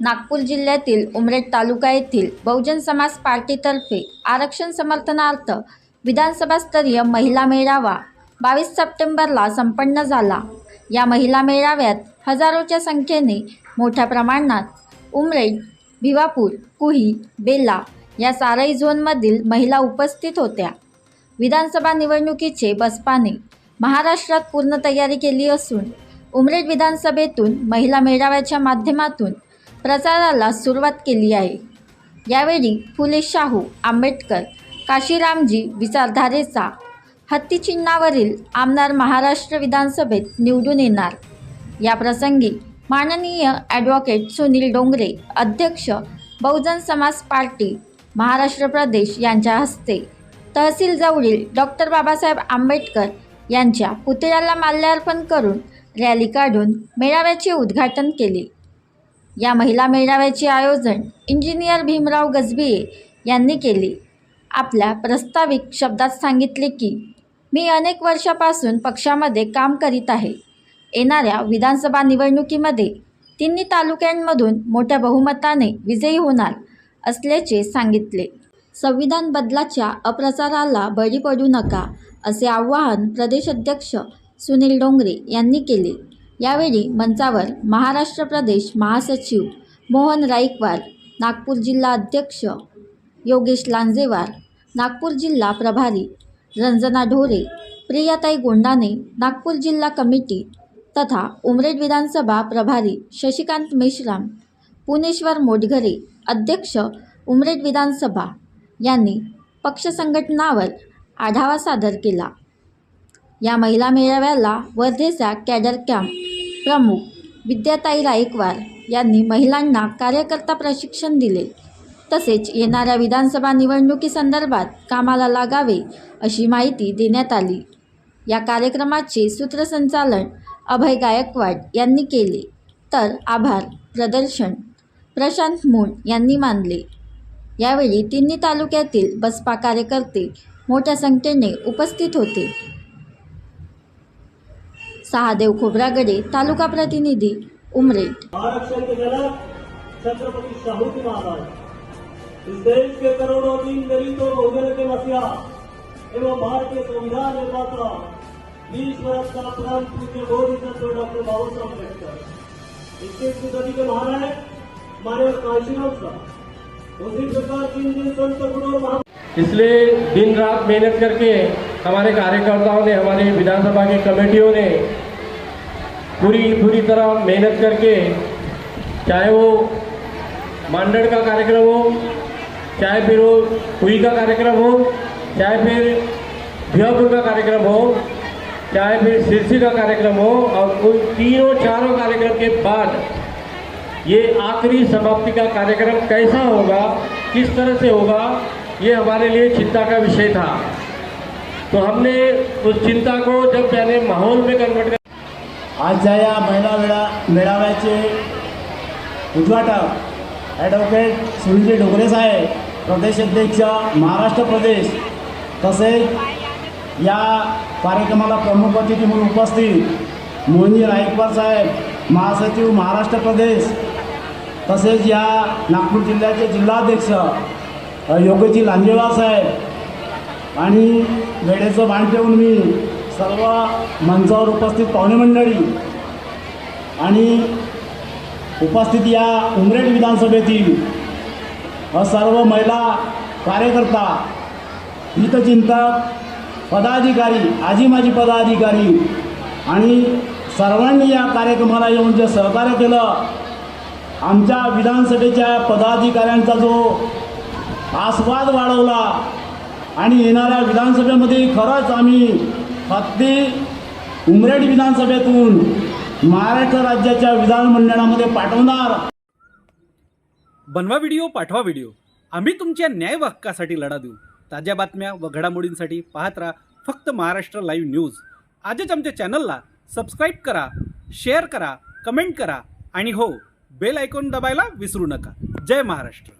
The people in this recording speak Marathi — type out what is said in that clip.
नागपूर जिल्ह्यातील उमरेड तालुका येथील बहुजन समाज पार्टीतर्फे आरक्षण समर्थनार्थ विधानसभास्तरीय महिला मेळावा बावीस सप्टेंबरला संपन्न झाला. या महिला मेळाव्यात हजारोच्या संख्येने मोठ्या प्रमाणात उमरेड भिवापूर कुही बेला या सारई झोनमधील महिला उपस्थित होत्या. विधानसभा निवडणुकीचे बसपाने महाराष्ट्रात पूर्ण तयारी केली असून उमरेड विधानसभेतून महिला मेळाव्याच्या माध्यमातून प्रचाराला सुरुवात केली आहे. यावेळी फुले शाहू आंबेडकर काशीरामजी विचारधारेचा हत्तीचिन्हावरील आमदार महाराष्ट्र विधानसभेत निवडून येणार. या प्रसंगी माननीय ॲडव्होकेट सुनील डोंगरे अध्यक्ष बहुजन समाज पार्टी महाराष्ट्र प्रदेश यांच्या हस्ते तहसील जवळील डॉक्टर बाबासाहेब आंबेडकर यांच्या पुतळ्याला माल्यार्पण करून रॅली काढून मेळाव्याचे उद्घाटन केले. या महिला मेळाव्याचे आयोजन इंजिनियर भीमराव गजबिये यांनी केले. आपल्या प्रस्ताविक शब्दात सांगितले की मी अनेक वर्षापासून पक्षामध्ये काम करीत आहे. येणाऱ्या विधानसभा निवडणुकीमध्ये तिन्ही तालुक्यांमधून मोठ्या बहुमताने विजयी होणार असल्याचे सांगितले. संविधान बदलाच्या अप्रचाराला बळी पडू नका असे आवाहन प्रदेशाध्यक्ष सुनील डोंगरे यांनी केले. यावेळी मंचावर महाराष्ट्र प्रदेश महासचिव मोहन राईकवार नागपूर जिल्हा अध्यक्ष योगेश लांजेवार नागपूर जिल्हा प्रभारी रंजना ढोरे प्रियाताई गोंडाने नागपूर जिल्हा कमिटी तथा उमरेड विधानसभा प्रभारी शशिकांत मेश्राम पुणेश्वर मोटघरे अध्यक्ष उमरेड विधानसभा यांनी पक्ष संघटनावर आढावा सादर केला. या महिला मेळाव्याला वर्धेचा कॅडर कॅम्प. प्रमुख विद्याताई राईकवार यांनी महिलांना कार्यकर्ता प्रशिक्षण दिले. तसेच येणाऱ्या विधानसभा निवडणुकीसंदर्भात कामाला लागावे अशी माहिती देण्यात आली. या कार्यक्रमाचे सूत्रसंचालन अभय गायकवाड यांनी केले. तर आभार प्रदर्शन प्रशांत मूण यांनी मानले. यावेळी तिन्ही तालुक्यातील बसपा कार्यकर्ते मोठ्या संख्येने उपस्थित होते. सहादेव खोब्रागडे तालुका प्रतिनिधी उमरेड आरक्षण के जनक छत्रपति शाहू जी महाराज. इस देश के करोड़ों दीन दलितों के एवं भारतीय संविधान निर्माता बीस वर्ष का प्रांत पूज्य बोधि सत्व डॉक्टर बाबा साहब अंबेडकर इक्कीसवीं सदी के महानायक मानव काशीराम साहब उसी प्रकार जिन जिन संत गुरु इसलिए दिन रात मेहनत करके हमारे कार्यकर्ताओं ने, हमारी विधानसभा की कमेटियों ने पूरी पूरी तरह मेहनत करके, चाहे वो मांडड़ का कार्यक्रम हो, चाहे फिर वो हुई का कार्यक्रम हो, चाहे फिर भियापुर का कार्यक्रम हो, चाहे फिर सिरसी का कार्यक्रम हो, और उन तीनों चारों कार्यक्रम के बाद ये आखिरी समाप्ति का कार्यक्रम कैसा होगा, किस तरह से होगा, ये हमारे लिए चिंता का विषय था। तो हमने उस चिंता को जब मैंने माहौल में कन्वर्ट कर आजच्या या महिला मेळा मेळाव्याचे उद्घाटक ॲडव्होकेट सुनीलजी डोंगरे साहेब प्रदेशाध्यक्ष महाराष्ट्र प्रदेश तसेच या कार्यक्रमाला प्रमुख अतिथी म्हणून उपस्थित मोहिनी रायकवार साहेब महासचिव महाराष्ट्र प्रदेश तसेच या नागपूर जिल्ह्याचे जिल्हाध्यक्ष योगजी योगेजी लांजेवार साहेब आणि वेळेचं भान ठेवून मी सर्व मंचावर उपस्थित पाहुणे मंडळी आणि उपस्थित या उमरेड विधानसभेतील सर्व महिला कार्यकर्ता हितचिंतक पदाधिकारी आजी माजी पदाधिकारी आणि सर्वांनी या कार्यक्रमाला येऊन जे सहकार्य केलं आमच्या विधानसभेच्या पदाधिकाऱ्यांचा जो आस्वाद वाढवला आणि येणाऱ्या विधानसभेमध्ये खरंच आम्ही हत्ती उमरेड विधानसभेतून महाराष्ट्र राज्याच्या विधानमंडळामध्ये पाठवणार. बनवा व्हिडिओ पाठवा व्हिडिओ. आम्ही तुमच्या न्याय हक्कासाठी लढा देऊ. ताज्या बातम्या व घडामोडींसाठी पाहत राहा फक्त महाराष्ट्र लाईव्ह न्यूज. आजच आमच्या चॅनलला सबस्क्राईब करा शेअर करा कमेंट करा आणि हो बेल आयकॉन दबायला विसरू नका. जय महाराष्ट्र.